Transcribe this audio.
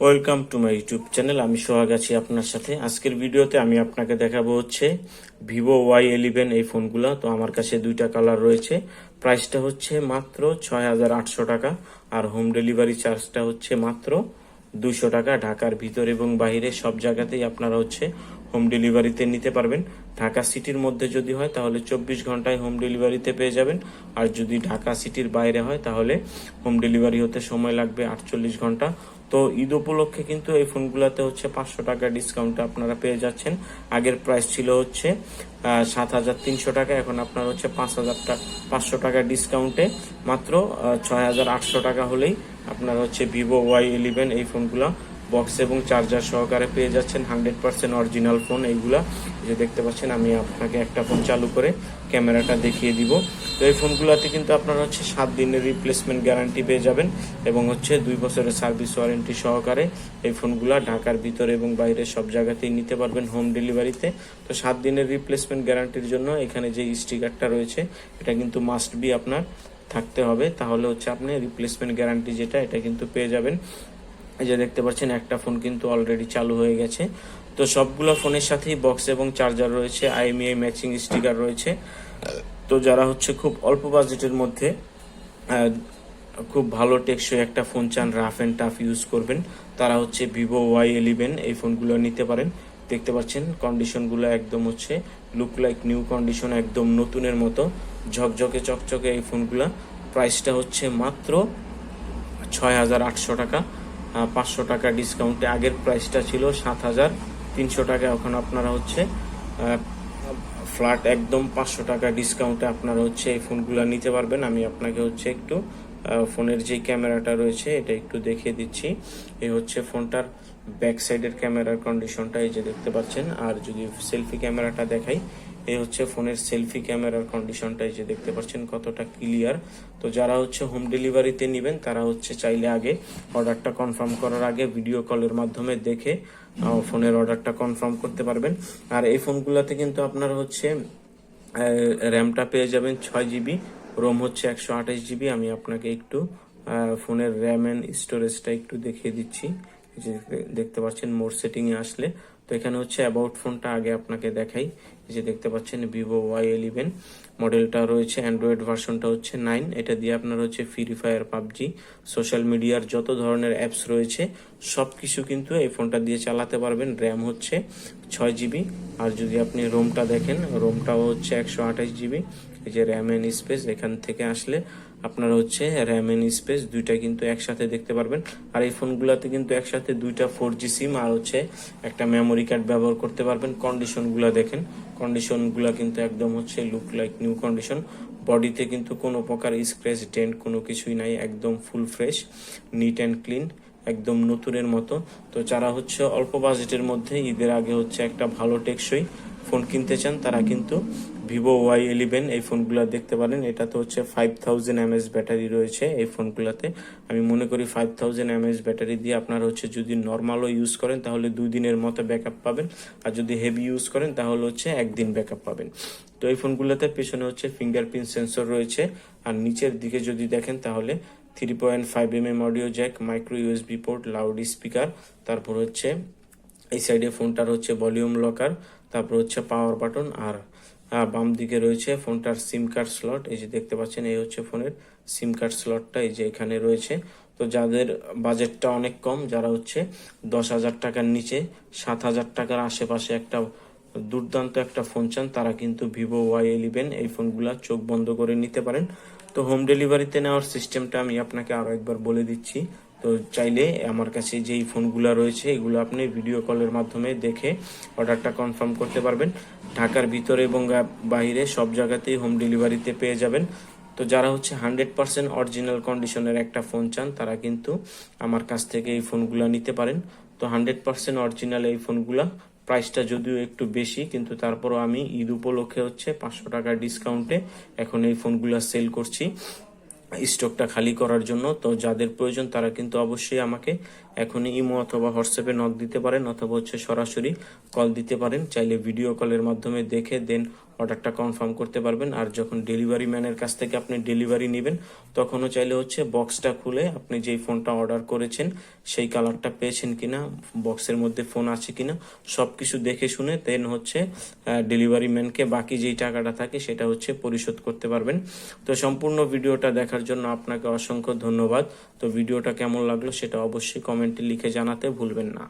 Welcome to my YouTube channel আমি সোহাগ আছি আপনার সাথে। আজকের ভিডিওতে আমি আপনাকে দেখাবো হচ্ছে ভিভো ওয়াই ইলেভেন এই ফোনগুলো। তো আমার কাছে দুইটা কালার রয়েছে। প্রাইসটা হচ্ছে মাত্র ছয় হাজার আটশো টাকা আর হোম ডেলিভারি চার্জটা হচ্ছে মাত্র দুশো টাকা। ঢাকার ভিতর এবং বাইরে সব জায়গাতেই আপনারা হচ্ছে হোম ডেলিভারিতে নিতে পারবেন। ঢাকা সিটির মধ্যে যদি হয় তাহলে চব্বিশ ঘন্টায় হোম ডেলিভারিতে পেয়ে যাবেন। আর যদি ঢাকা সিটির বাইরে হয় তাহলে হোম ডেলিভারি হতে সময় লাগবে আটচল্লিশ ঘণ্টা। তো ঈদ উপলক্ষে কিন্তু এই ফোনগুলোতে হচ্ছে পাঁচশো টাকা ডিসকাউন্ট আপনারা পেয়ে যাচ্ছেন। আগের প্রাইস ছিল হচ্ছে সাত হাজার তিনশো টাকা, এখন আপনার হচ্ছে পাঁচ হাজার পাঁচশো টাকা ডিসকাউন্টে মাত্র ছয় হাজার আটশো টাকা হলেই আপনার হচ্ছে ভিভো ওয়াই ইলেভেন এই ফোনগুলো বক্স এবং চার্জার সহকারে পেয়ে যাচ্ছেন হান্ড্রেড পার্সেন্ট অরিজিনাল ফোন এইগুলা। যে দেখতে পাচ্ছেন, আমি আপনাকে একটা ফোন চালু করে ক্যামেরাটা দেখিয়ে দিব। তো এই ফোনগুলোতে কিন্তু আপনারা হচ্ছে সাত দিনের রিপ্লেসমেন্ট গ্যারান্টি পেয়ে যাবেন এবং হচ্ছে দুই বছরের সার্ভিস ওয়ারেন্টি সহকারে এই ফোনগুলো ঢাকার ভিতরে এবং বাইরে সব জায়গাতেই নিতে পারবেন হোম ডেলিভারিতে তো সাত দিনের রিপ্লেসমেন্ট গ্যারান্টির জন্য এখানে যে স্টিকারটা রয়েছে, এটা কিন্তু মাস্ট বি আপনার থাকতে হবে। তাহলে হচ্ছে আপনি রিপ্লেসমেন্ট গ্যারান্টি যেটা, এটা কিন্তু পেয়ে যাবেন। এই যে দেখতে পাচ্ছেন, একটা ফোন কিন্তু অলরেডি চালু হয়ে গেছে। তো সবগুলো ফোনের সাথেই বক্স এবং চার্জার রয়েছে আইএমআই ম্যাচিং স্টিকার রয়েছে। তো যারা হচ্ছে খুব অল্প বাজেটের মধ্যে খুব ভালো টেকসই একটা ফোন চান রাফ অ্যান্ড টাফ ইউজ করবেন, তারা হচ্ছে ভিভো ওয়াই ইলেভেন এই ফোনগুলো নিতে পারেন। দেখতে পাচ্ছেন কন্ডিশনগুলো একদম হচ্ছে লুক লাইক নিউ কন্ডিশন একদম নতুনের মতো। ঝকঝকে, চকচকে এই ফোনগুলো। প্রাইসটা হচ্ছে মাত্র ছয় হাজার আটশো টাকা। পাঁচশো টাকা ডিসকাউন্টে আগের প্রাইসটা ছিল সাত হাজার তিনশো টাকা। এখন আপনারা হচ্ছে ফ্ল্যাট একদম পাঁচশো টাকা ডিসকাউন্টে আপনারা হচ্ছে এই ফোনগুলো নিতে পারবেন। আমি আপনাকে হচ্ছে একটু ফোনের যে ক্যামেরাটা রয়েছে, এটা একটু দেখিয়ে দিচ্ছি। এই হচ্ছে ফোনটার ব্যাক সাইডের ক্যামেরার কন্ডিশনটা এই যে দেখতে পাচ্ছেন। আর যদি সেলফি ক্যামেরাটা দেখাই এই হচ্ছে ফোনের সেলফি ক্যামেরার কন্ডিশনটা এই যে দেখতে পাচ্ছেন কতটা ক্লিয়ার। তো যারা হচ্ছে হোম ডেলিভারিতে নেবেন, তারা হচ্ছে চাইলে আগে অর্ডারটা কনফার্ম করার আগে ভিডিও কলের মাধ্যমে দেখে ফোনের অর্ডারটা কনফার্ম করতে পারবেন। আর এই ফোনগুলোতে কিন্তু আপনার হচ্ছে র্যামটা পেয়ে যাবেন ছয় জিবি, রোম হচ্ছে একশো আঠাশ জিবি। আমি আপনাকে একটু ফোনের র্যাম অ্যান্ড স্টোরেজটা একটু দেখিয়ে দিচ্ছি। যে দেখতে পাচ্ছেন মোর সেটিং এ আসলে। তো এখানে হচ্ছে অ্যাবাউট ফোনটা আগে আপনাকে দেখাই। যে দেখতে পাচ্ছেন ভিভো ওয়াই ইলেভেন মডেলটা রয়েছে অ্যান্ড্রয়েড ভার্সনটা হচ্ছে নাইন এটা দিয়ে আপনার হচ্ছে ফ্রি ফায়ার পাবজি সোশ্যাল মিডিয়ার যত ধরনের অ্যাপস রয়েছে সব কিছু কিন্তু এই ফোনটা দিয়ে চালাতে পারবেন। র্যাম হচ্ছে ছয় জিবি আর যদি আপনি রোমটা দেখেন রোমটাও হচ্ছে একশো আঠাশ জিবি এই যে র্যাম অ্যান্ড স্পেস এখান থেকে আসলে আপনার হচ্ছে র্যাম এন্ড স্পেস দুইটা কিন্তু একসাথে দেখতে পারবেন। আর এই ফোনগুলোতে কিন্তু একসাথে দুইটা ফোর জি সিম আর হচ্ছে একটা মেমোরি কার্ড ব্যবহার করতে পারবেন। কন্ডিশনগুলো দেখেন। কন্ডিশনগুলো কিন্তু একদম হচ্ছে লুক লাইক নিউ কন্ডিশন বডিতে কিন্তু কোনো প্রকার স্ক্র্যাচ ডেন্ট কোনো কিছুই নাই, একদম full fresh neat and clean একদম নতুনের মতো। তো যারা হচ্ছে অল্প বাজেটের মধ্যে ঈদের আগে হচ্ছে একটা ভালো টেকসই ফোন কিনতে চান, তারা কিন্তু ভিভো ওয়াই ইলেভেন এই ফোনগুলো দেখতে পারেন। এটা তো হচ্ছে ফাইভ থাউজেন্ড এমএস ব্যাটারি রয়েছে এই ফোনগুলোতে। আমি মনে করি ফাইভ থাউজেন্ড এমএস ব্যাটারি দিয়ে আপনার হচ্ছে যদি নর্মালও ইউজ করেন, তাহলে দুই দিনের মতো ব্যাকআপ পাবেন। আর যদি হেভি ইউজ করেন, তাহলে হচ্ছে একদিন ব্যাকআপ পাবেন। তো এই ফোনগুলোতে পেছনে হচ্ছে ফিঙ্গারপ্রিন্ট সেন্সর রয়েছে। আর নিচের দিকে যদি দেখেন, তাহলে three point five M M audio jack micro USB port loud speaker তারপর হচ্ছে এই সাইডে ফোনটার হচ্ছে ভলিউম লকার তারপর হচ্ছে পাওয়ার বাটন আর বাম দিকে রয়েছে ফোনটার সিম কার্ড স্লট। এই যে দেখতে পাচ্ছেন, এই হচ্ছে ফোনের সিম কার্ড স্লটটা, এই যে এখানে রয়েছে। তো যাদের বাজেটটা অনেক কম, যারা হচ্ছে দশ হাজার টাকার নিচে, সাত হাজার টাকার আশেপাশে একটা দুর্দান্ত একটা ফোন চান, তারা কিন্তু ভিভো ওয়াই ইলেভেন এই ফোনগুলো চোখ বন্ধ করে নিতে পারেন। তো হোম ডেলিভারিতে নেওয়ার সিস্টেমটা আমি আপনাকে আরও একবার বলে দিচ্ছি। তো চাইলে আমার কাছে যেই ফোনগুলো রয়েছে, এগুলো আপনি ভিডিও কলের মাধ্যমে দেখে অর্ডারটা কনফার্ম করতে পারবেন। ঢাকার ভিতরে এবং বাইরে সব জায়গাতেই হোম ডেলিভারিতে পেয়ে যাবেন। তো যারা হচ্ছে হান্ড্রেড পার্সেন্ট অরিজিনাল কন্ডিশনের একটা ফোন চান, তারা কিন্তু আমার কাছ থেকে এই ফোনগুলো নিতে পারেন। তো হান্ড্রেড পার্সেন্ট অরিজিনাল এই ফোনগুলো প্রাইসটা যদিও একটু বেশি, কিন্তু তারপরও আমি ঈদ উপলক্ষে হচ্ছে পাঁচশো টাকার ডিসকাউন্টে এখন এই ফোনগুলো সেল করছি। স্টকটা খালি করার জন্য তো যাদের প্রয়োজন তারা কিন্তু অবশ্যই আমাকে এখনই ইমো অথবা হোয়াটসঅ্যাপে নক দিতে পারেন অথবা হচ্ছে সরাসরি কল দিতে পারেন। চাইলে ভিডিও কলের মাধ্যমে দেখে দেন অর্ডারটা কনফার্ম করতে পারবেন। আর যখন ডেলিভারি ম্যানের কাছ থেকে আপনি ডেলিভারি নেবেন, তখনও চাইলে হচ্ছে বক্সটা খুলে আপনি যেই ফোনটা অর্ডার করেছেন, সেই কালারটা পেয়েছেন কিনা, বক্সের মধ্যে ফোন আছে কিনা সব কিছু দেখে শুনে দেন হচ্ছে ডেলিভারি ম্যানকে বাকি যেই টাকাটা থাকে সেটা হচ্ছে পরিশোধ করতে পারবেন। তো সম্পূর্ণ ভিডিওটা দেখার জন্য আপনাকে অসংখ্য ধন্যবাদ। তো ভিডিওটা কেমন লাগল সেটা অবশ্যই কমেন্টে লিখে জানাতে ভুলবেন না।